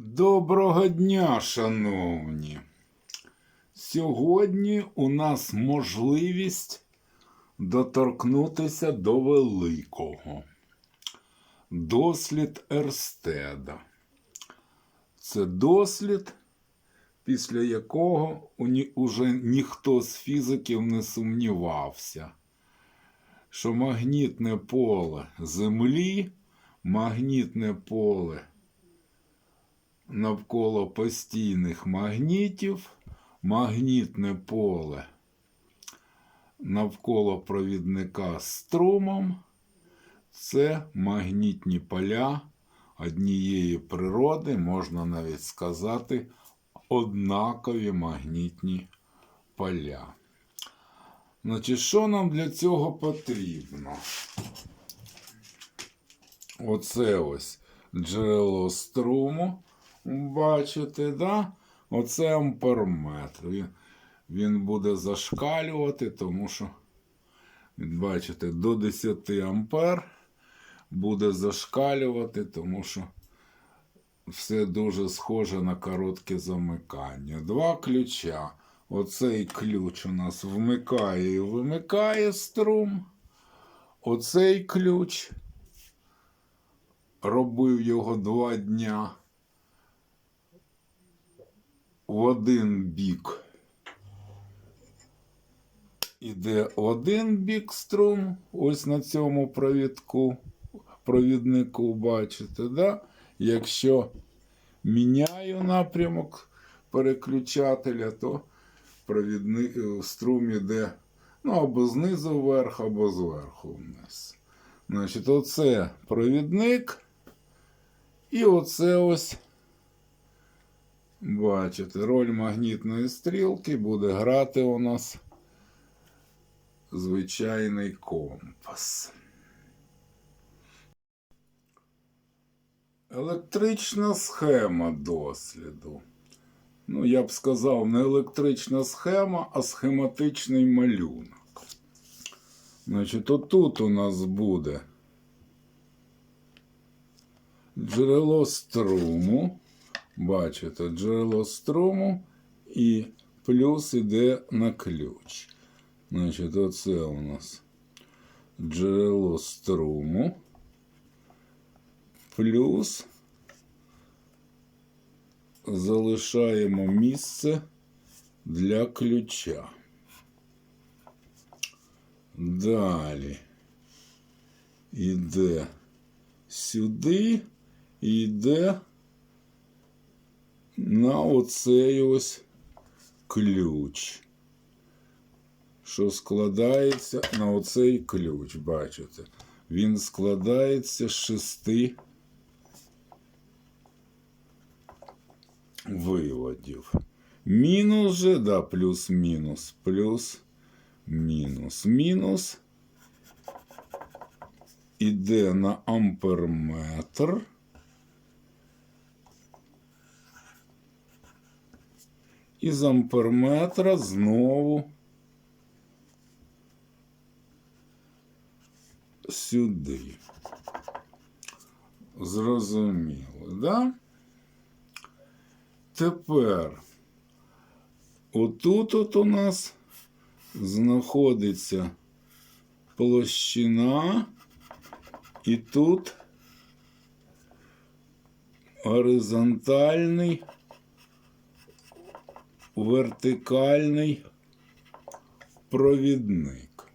Доброго дня, шановні. Сьогодні у нас можливість доторкнутися до великого. Дослід Ерстеда. Це дослід, після якого уже ніхто з фізиків не сумнівався, що магнітне поле Землі, магнітне поле навколо постійних магнітів, магнітне поле навколо провідника струмом це магнітні поля однієї природи, можна навіть сказати, однакові магнітні поля. Значить, що нам для цього потрібно? Оце ось джерело струму. Бачите, да? Оце амперметр. Він, він буде зашкалювати, тому що, бачите, до 10 ампер буде зашкалювати, тому що все дуже схоже на коротке замикання. Два ключа. Оцей ключ у нас вмикає і вимикає струм. Оцей ключ робив його два дня в один бік. Іде один бік струм, ось на цьому провідку, провіднику, бачите, да? Якщо міняю напрямок переключателя, то провідник, е, струм іде ну, або знизу вверх, або зверху вниз. Значить, оце провідник. І оце ось, бачите, роль магнітної стрілки буде грати у нас звичайний компас. Електрична схема досліду. Ну, я б сказав, не електрична схема, а схематичний малюнок. Значить, отут у нас буде джерело струму. Бачите, джерело струму і плюс іде на ключ. Значить, оце у нас джерело струму. Плюс залишаємо місце для ключа. Далі йде сюди і йде на оцей ось ключ, що складається на оцей ключ, бачите? Він складається з шести виводів. Мінус же, да, плюс-мінус, плюс, мінус, мінус. Іде на амперметр. І з амперметра знову сюди. Зрозуміло, да? Тепер отут от у нас знаходиться площина, і тут горизонтальний, вертикальний провідник.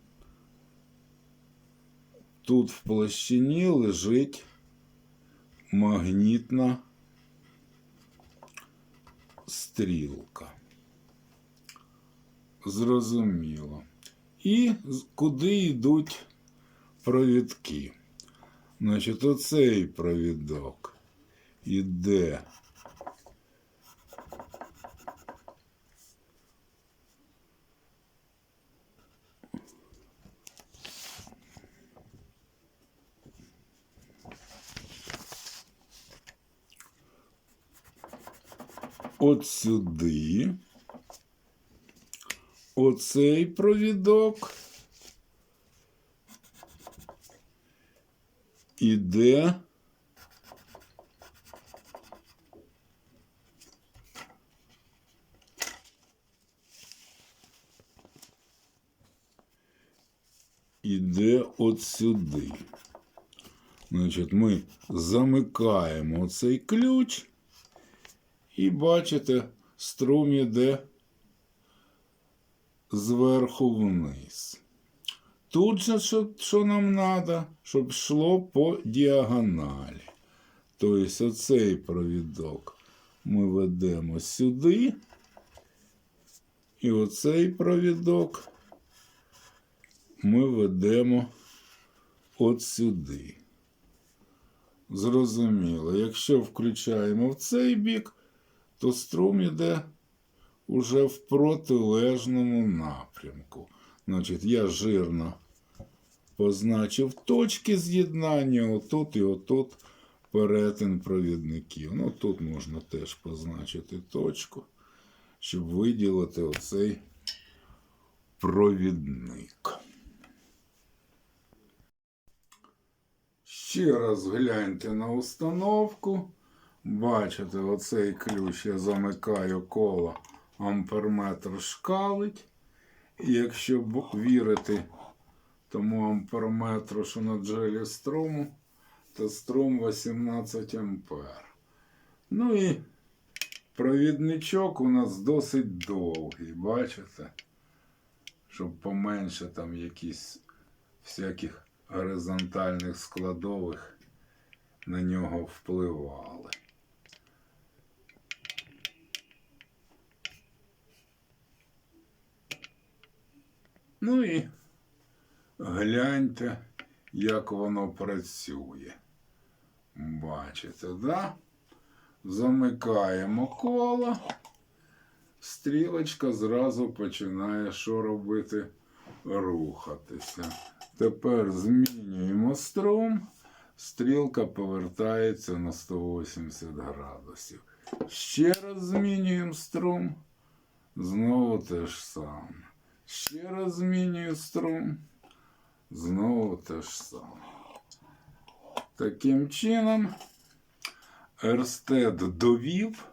Тут в площині лежить магнітна стрілка. Зрозуміло. І куди йдуть провідки? Значить, оцей провідок іде. от сюди. Оцей провідок іде іде от сюди. Значить, ми замикаємо цей ключ і бачите, струм іде зверху вниз. Тут же, що, що нам треба, щоб йшло по діагоналі. Тобто оцей провідок ми ведемо сюди. І оцей провідок ми ведемо от сюди. Зрозуміло, якщо включаємо в цей бік, то струм іде уже в протилежному напрямку. Значить, я жирно позначив точки з'єднання, отут і отут перетин провідників. Ну, тут можна теж позначити точку, щоб виділити оцей провідник. Ще раз гляньте на установку. Бачите, оцей ключ я замикаю коло, амперметр шкалить. І якщо вірити тому амперметру, що на джелі струму, то струм 18 ампер. Ну і провідничок у нас досить довгий, бачите? Щоб поменше там якісь всяких горизонтальних складових на нього впливали. Ну і гляньте, як воно працює. Бачите, да? Замикаємо коло. Стрілочка зразу починає що робити? Рухатися. Тепер змінюємо струм. Стрілка повертається на 180 градусів. Ще раз змінюємо струм. Знову те ж саме. Ще раз змінюю струм. Знову те ж саме. Таким чином, Ерстед довів,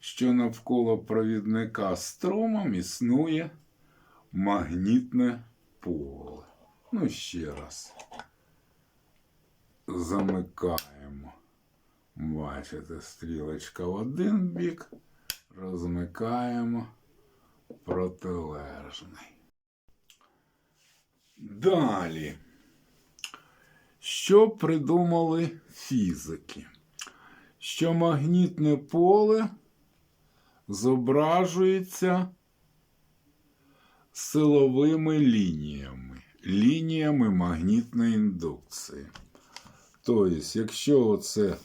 що навколо провідника струмом існує магнітне поле. Ну, ще раз. Замикаємо. Бачите, стрілочка в один бік, розмикаємо протилежний. Далі. Що придумали фізики? Що магнітне поле зображується силовими лініями, лініями магнітної індукції. Тобто, якщо це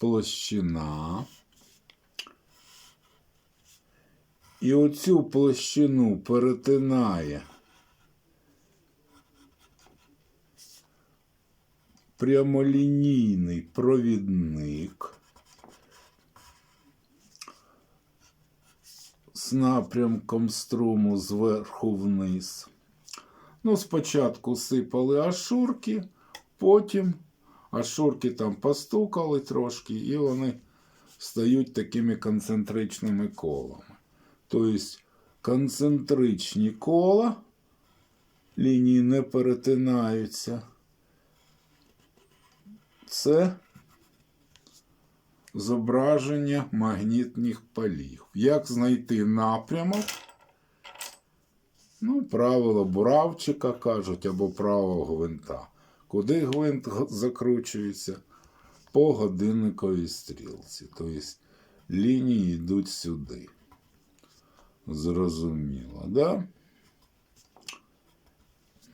площина, і оцю площину перетинає прямолінійний провідник з напрямком струму зверху вниз. Ну, спочатку сипали ашурки, потім ашурки там постукали трошки, і вони стають такими концентричними колами. Тобто концентричні кола, лінії не перетинаються. Це зображення магнітних полів. Як знайти напрямок? Ну, правило буравчика кажуть, або правило гвинта. Куди гвинт закручується? По годинниковій стрілці. Тобто лінії йдуть сюди. Зрозуміло, да?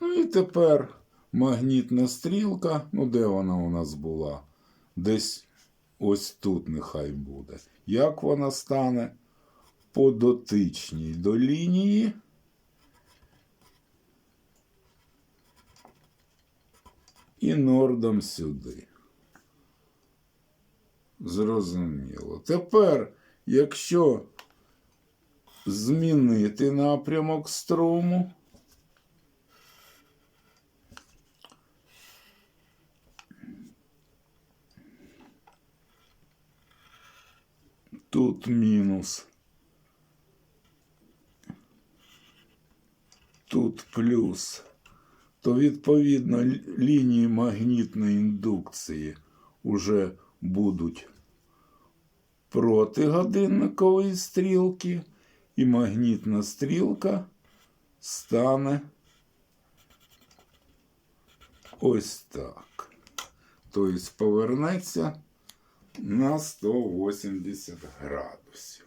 Ну і тепер магнітна стрілка, ну де вона у нас була? Десь ось тут нехай буде. Як вона стане по дотичній до лінії? І нордом сюди. Зрозуміло. Тепер, якщо змінити напрямок струму, тут мінус. Тут плюс. то відповідно лінії магнітної індукції вже будуть проти годинникової стрілки, і магнітна стрілка стане ось так. Тобто повернеться на 180 градусів.